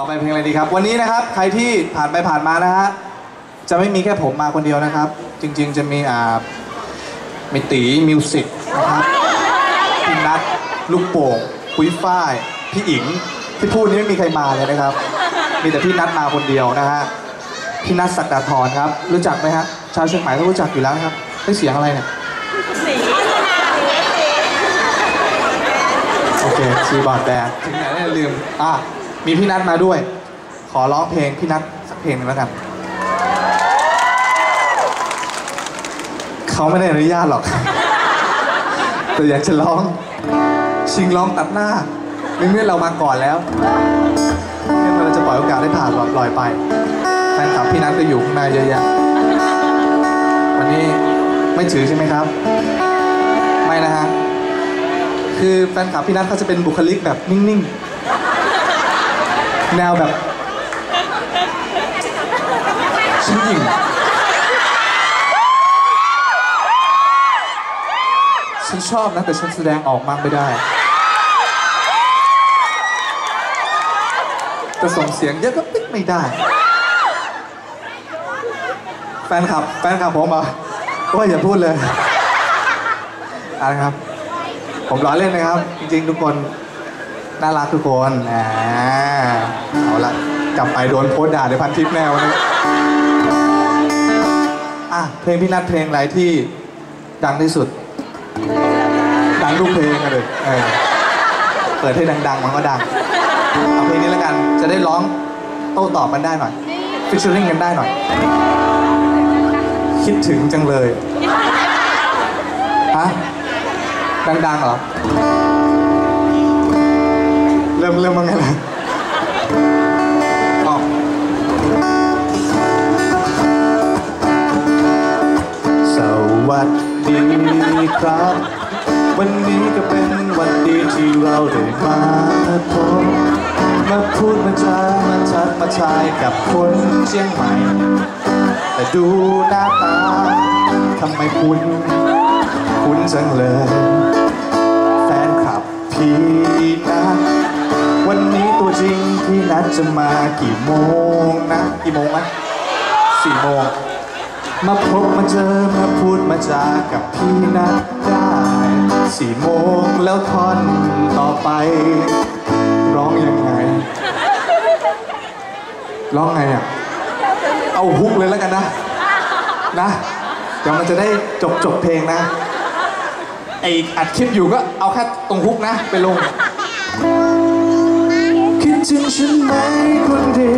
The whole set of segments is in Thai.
ต่อไปเพลงอะไรดีครับ วันนี้นะครับใครที่ผ่านไปผ่านมานะฮะจะไม่มีแค่ผมมาคนเดียวนะครับ จริง ๆ จะมีอ่ามีตีมิวสิกนะครับพี่นัทลูกโป่งปุ้ยฝ้ายพี่อิงที่พูดนี้ไม่มีใครมาเลยนะครับ มีแต่พี่นัทมาคนเดียวนะฮะพี่นัทศักดาธรครับ รู้จักไหมฮะชาวเชียงใหม่ต้องรู้จักอยู่แล้วนะครับได้เสียงอะไรเนี่ยโอเคคีย์บอร์ดแบนถึงไหนแล้วลืมอะ มีพี่นัทมาด้วย ขอร้องเพลงพี่นัทสักเพลงหนึ่งแล้วกัน เขาไม่ได้อนุญาตหรอก แต่อยากจะร้อง ชิงร้องตัดหน้าในเมื่อเรามาก่อนแล้วงั้นเราจะปล่อยโอกาสให้ผ่านลอยไปแฟนคลับพี่นัทก็อยู่ข้างในเยอะแยะวันนี้ไม่ถือใช่ไหมครับ ไม่นะฮะ คือแฟนคลับพี่นัทเขาจะเป็นบุคลิกแบบนิ่ง ๆ แนวแบบชิ้นหญิงฉันชอบนะแต่ฉันแสดงออกมากไม่ได้จะส่งเสียงเยอะก็ปิ๊กไม่ได้ แฟนคลับ แฟนคลับผมอะว่าอย่าพูดเลยเอะไรครับ ผมล้อเล่นนะครับ จริงๆ ทุกคน น่ารักทุกคนอ่าเอาละกลับไปโดนโพสต์ด่าในพันทิปแน่วันนี้อะเพลงพี่นัทเพลงอะไรที่ดังที่สุด ดังทุกเพลงเลยเออเปิดให้ดัง ๆ มันก็ดัง เอาเพลงนี้แล้วกันจะได้ร้องโต้ตอบกันได้หน่อยฟิชเชอร์ลิงกันได้หน่อย คิดถึงจังเลย ฮะ ดัง ๆ เหรอ ริ่มเริ่มมาไงล่ะสวัสดีครับ วันนี้ก็เป็นวันดีที่เราได้มาพบมาพูดมาจามาทักมาทายกับคนเชียงใหม่ แต่ดูหน้าตาทำไมคุณคุณจังเลย แฟนคลับพี่นะ นัดจะมากี่โมงนะกี่โมงนะสี่โมงมาพบมาเจอมาพูดมาจากับพี่นัดได้สี่โมงแล้วท่อนต่อไป ร้องยังไง ร้องไงอะ เอาฮุกเลยแล้วกันนะ นะเดี๋ยวมันจะได้จบจบเพลงนะไออัดคลิปอยู่ก็เอาแค่ตรงฮุกนะ ไปลง ถึงฉันไหมคนดี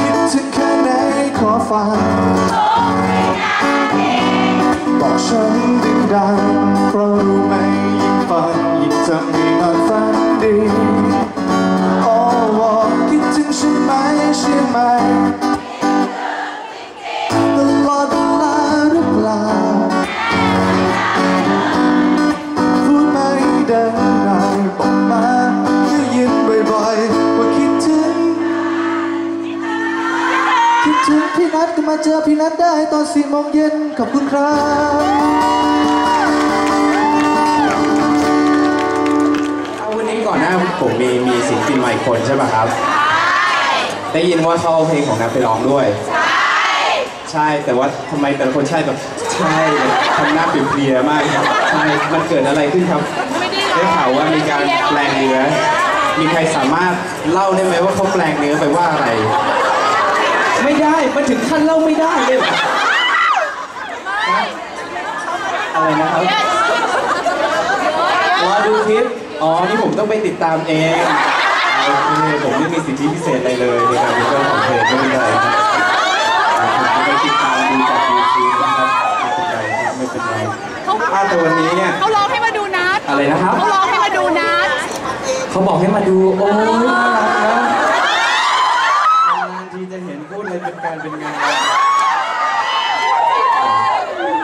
คิดถึงแค่ไหนขอฟังบอกฉันดังๆเพราะรู้ไหม เจอพี่นัทได้ตอนสี่โมงเย็นขอบคุณครับเอาวันนี้ก่อนหน้าผมมีมีศิลปินใหม่คนใช่ป่ะครับ ได้ยินว่าเขาเอาเพลงของนัทไปร้องด้วย ใช่ ใช่แต่ว่าทำไมแต่ละคนใช่แบบใช่ทำหน้าเปลี่ยๆมากครับใช่มันเกิดอะไรขึ้นครับได้ข่าวว่ามีการแปลงเนื้อมีใครสามารถเล่าได้ไหมว่าเขาแปลงเนื้อไปว่าอะไรไม่ได้มัน ถึงขั้นเล่าไม่ได้เลยเหรออะไรนะครับรอดูคลิป อ๋อ นี่ผมต้องไปติดตามเองโอเคผมไม่มีสิทธิพิเศษอะไรเลยในการเป็นเจ้าของเพลงไม่เป็นไรครับผมจะไปติดตามดูจากยูทูบนะครับไม่เป็นไรครับไม่เป็นไรถ้าแต่วันนี้เนี่ย เขาร้องให้มาดูนัดอะไรนะครับ เขาร้องให้มาดูนัด เขาบอกให้มาดู โอ้ยน่ารักนะ bên